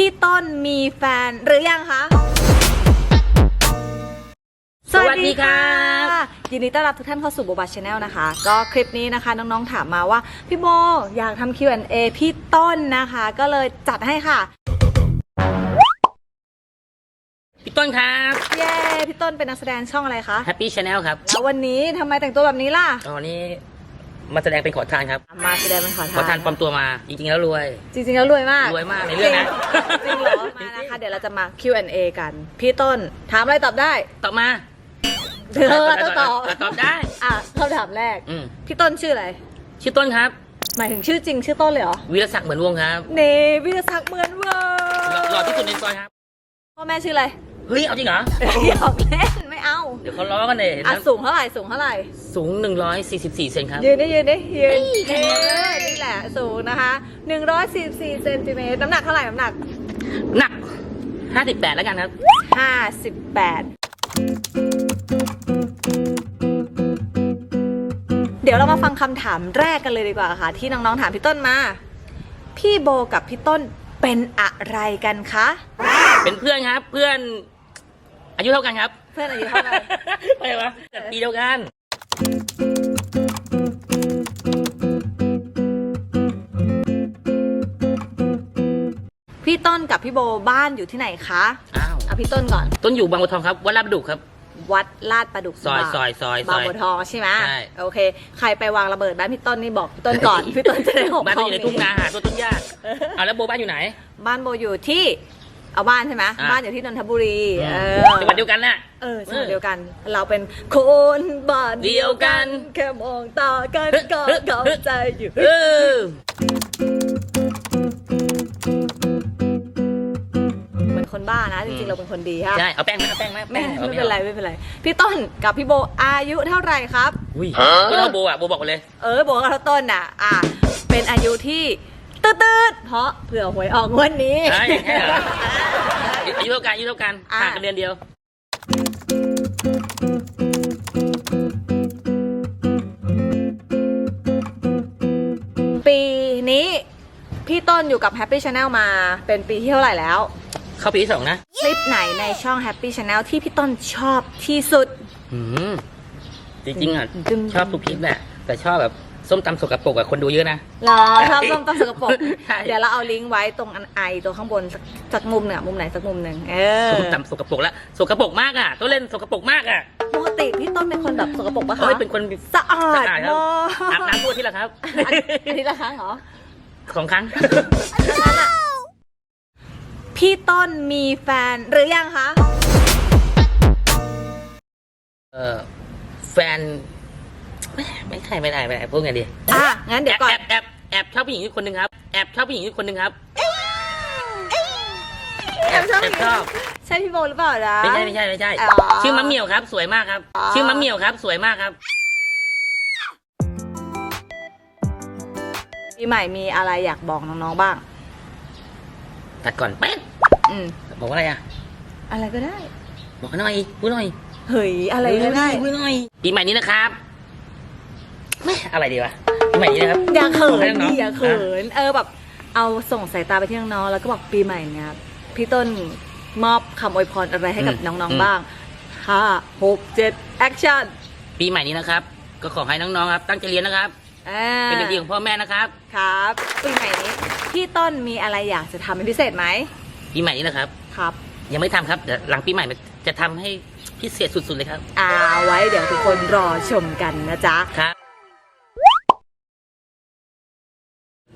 พี่ต้นมีแฟนหรือยังคะสวัสดีครับยินดีต้อนรับทุกท่านเข้าสู่โบบาชแนลนะคะ ก็คลิปนี้นะคะน้องๆถามมาว่า พี่โบอยากทำ Q&A พี่ต้นนะคะ ก็เลยจัดให้ค่ะ พี่ต้นครับเย้พี่ต้นเป็นนักแสดงช่องอะไรคะ Happy Channel ครับ แล้ววันนี้ทำไมแต่งตัวแบบนี้ล่ะ ตอนนี้ มาแสดงเป็นขอทานครับ มาแสดงเป็นขอขอทาทานนปลอมตัวมา จริงๆแล้วรวย จริงๆแล้วรวยมากรวยมากในเรื่องนะจริงเหรอมานะคะเดี๋ยวเราจะมา Q&A กัน พี่ต้นถามอะไรตอบได้ตอบมาเธอต้องตอบตอบได้อะคำถามแรกอืมพี่ต้นชื่ออะไร ชื่อต้นครับ หมายถึงชื่อจริงชื่อต้นเลยเหรอวีรศักดิ์เหมือนวงครับเนวิรศักดิ์เหมือนเวอหล่อร์หล่อที่สุดในซอยครับพ่อแม่ชื่ออะไร เฮ้ย เอาจริงเหรอ หยอกเล่นไม่เอาเดี๋ยวเขาล้อกันเลยอะสูงเท่าไหร่สูงเท่าไหร่ สูง 144 เซนครับ ยืนได้ยืนได้ยืนเออนี่แหละสูงนะคะ 144เซนติเมตรน้ำหนักเท่าไหร่น้ำหนัก หนัก 58 แล้วกันครับ 58 เดี๋ยวเรามาฟังคำถามแรกกันเลยดีกว่าค่ะ ที่น้องๆถามพี่ต้นมา พี่โบกับพี่ต้นเป็นอะไรกันคะ เป็นเพื่อนครับ เพื่อน อายุเท่ากันครับ เพื่อนอายุเท่าไหร่ไปวะเกิดปีเดียวกัน พี่ต้นกับพี่โบบ้านอยู่ที่ไหนคะอ้าว เอาพี่ต้นก่อน ต้นอยู่บางบัวทองครับวัดลาดประดุกครับ วัดลาดประดุกซอยบางซอยซอยซบางอยบัวทองใช่ไหมใช่ โอเค ใครไปวางระเบิดบ้านพี่ต้นนี่บอกพี่ต้นก่อน พี่ต้นจะได้หกบ้านห้ต้อนงอยู่ในทุ่งนาหาตัวต้นหญ้าอะแล้วโบบ้านอยู่ไหน บ้านโบอยู่ที่ เอาบ้านใช่ไหมอะ บ้านอยู่ที่นนทบุรีเออจังหวัดเดียวกันน่ะ เออจังหวัดเดียวกัน เราเป็นคนบ้านเดียวกัน แค่มองตากันก็เข้าใจอยู่ เออ เหมือนคนบ้านะ จริงๆ เราเป็นคนดีค่ะใช่เอาแป้งไหมเอาแป้งไหมไม่แป้งอาไม่เป็นไรไม่เป็นไร พี่ต้นกับพี่โบอายุเท่าไหร่ครับ อุ้ยก็เราโบอะโบบอกมาเลย เออบอกกับเท่าต้นอะ อะ เป็นอายุที่ ตืดๆเพราะเผื่อหวยออกงวันนี้ ใช่ใช่เหรออายุเท่ากันอายุเท่ากันอะ ห่างกันเดือนเดียว ปีนี้พี่ต้นอยู่กับ Happy Channel มาเป็นปีที่เท่าไหร่แล้ว เข้าปีที่สองนะคลิปไหนในช่อง Happy Channel ที่พี่ต้นชอบที่สุดอืมจริงๆอะจึงชอบทุกคลิปแหละแต่ชอบแบบ ส้มตำสกปรกอะคนดูเยอะนะ เหรอชอบส้มตำสกปรกใช่ เดี๋ยวเราเอาลิงก์ไว้ตรงอันไอตัวข้างบนสักสักมุมหนึ่งอะมุมไหนสักมุมหนึ่งเออส้มตำสกปรกแล้วสกปรกมากอะต้องเล่นสกปรกมากอะปกติพี่ต้นเป็นคนแบบสกปรกปะเขาคะไม่เป็นคนสะอาดสะอาดครับมากอาบน้ำทั่วที่ละครับ อันนี้ละครั้งเหรอ สองครั้ง พี่ต้นมีแฟนหรือยังคะ เออแฟน ไม่ไม่ใช่ไม่ได้ไม่ได้พูดไงดีอะงั้นเดี๋ยวก่อนแอบแอบแอบชอบผู้หญิงอีกคนหนึ่งครับแอบชอบผู้หญิงอีกคนหนึ่งครับแอบชอบแอบชอบใช่พี่โบหรือเปล่านะไม่ใช่ไม่ใช่ไม่ใช่อ๋อชื่อมะเหมี่ยวครับ สวยมากครับอ๋อชื่อมะเหมี่ยวครับ สวยมากครับปีใหม่มีอะไรอยากบอกน้องๆบ้างตัดก่อนเป๊ะอืมบอกว่าอะไรอะ อะไรก็ได้ บอกหน่อยพูดหน่อยเฮ้ยอะไรก็ได้พูดหน่อยปีใหม่นี้นะครับแม่ อะไรดีวะปีใหม่นี้นะครับ อย่าเขินให้น้ดิองๆอย่าเขิน เออแบบเอาส่งสายตาไปที่น้องๆแล้วก็บอกปีใหม่เนี้ยพี่ต้นมอบคำอวยพรอะไรให้กับน้องๆบ้างห้าหกเจ็ดแอคชั่นปีใหม่นี้นะครับ ก็ขอให้น้องๆครับ ตั้งใจเรียนนะครับอ่าเป็นเด็กดีของพ่อแม่นะครับ ครับปีใหม่นี้พี่ต้นมีอะไรอยากจะทำเป็นพิเศษไหมปีใหม่นี้นะครับ ครับ ยังไม่ทำครับเดี๋ยวหลังปีใหม่จะทำให้พิเศษสุดๆเลยครับ อาไว้เดี๋ยวทุกคนรอชมกันนะจ๊ะ ครับ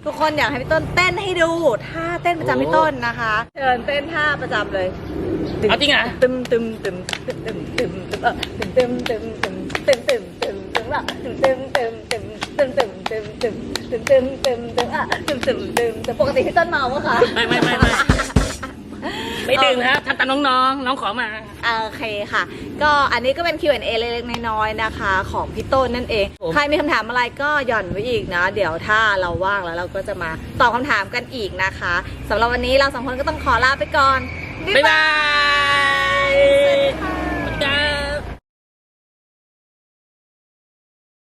ทุกคนอยากให้พี่ต้นเต้นให้ดูท่าเต้นประจำพี่ต้นนะคะเชิญเต้นท่าประจำเลยเอาจริงเหรอ ตึมตึมตึมตึมตึมตึมตึมเออตึมตึมตึมตึมตึมตึมตึมตึมอะตึมตึมตึมตึมตึมตึมตึมตึมตึมตึมตึมตึมอะตึมตึมตึมตึมปกติพี่ต้นเมาปะคะ ไม่ไม่ไม่ไม่ ไม่ดื่มครับทำตามน้องๆ น้องขอมา โอเคค่ะ ก็อันนี้ก็เป็น Q&A เล็กๆน้อยๆนะคะ ของพี่ต้นนั่นเองผมใครมีคำถามอะไรก็หย่อนไว้อีกนะ เดี๋ยวถ้าเราว่างแล้วเราก็จะมาตอบคำถามกันอีกนะคะสำหรับวันนี้เราสองคนก็ต้องขอลาไปก่อน บ๊ายบายสวัสดีค่ะ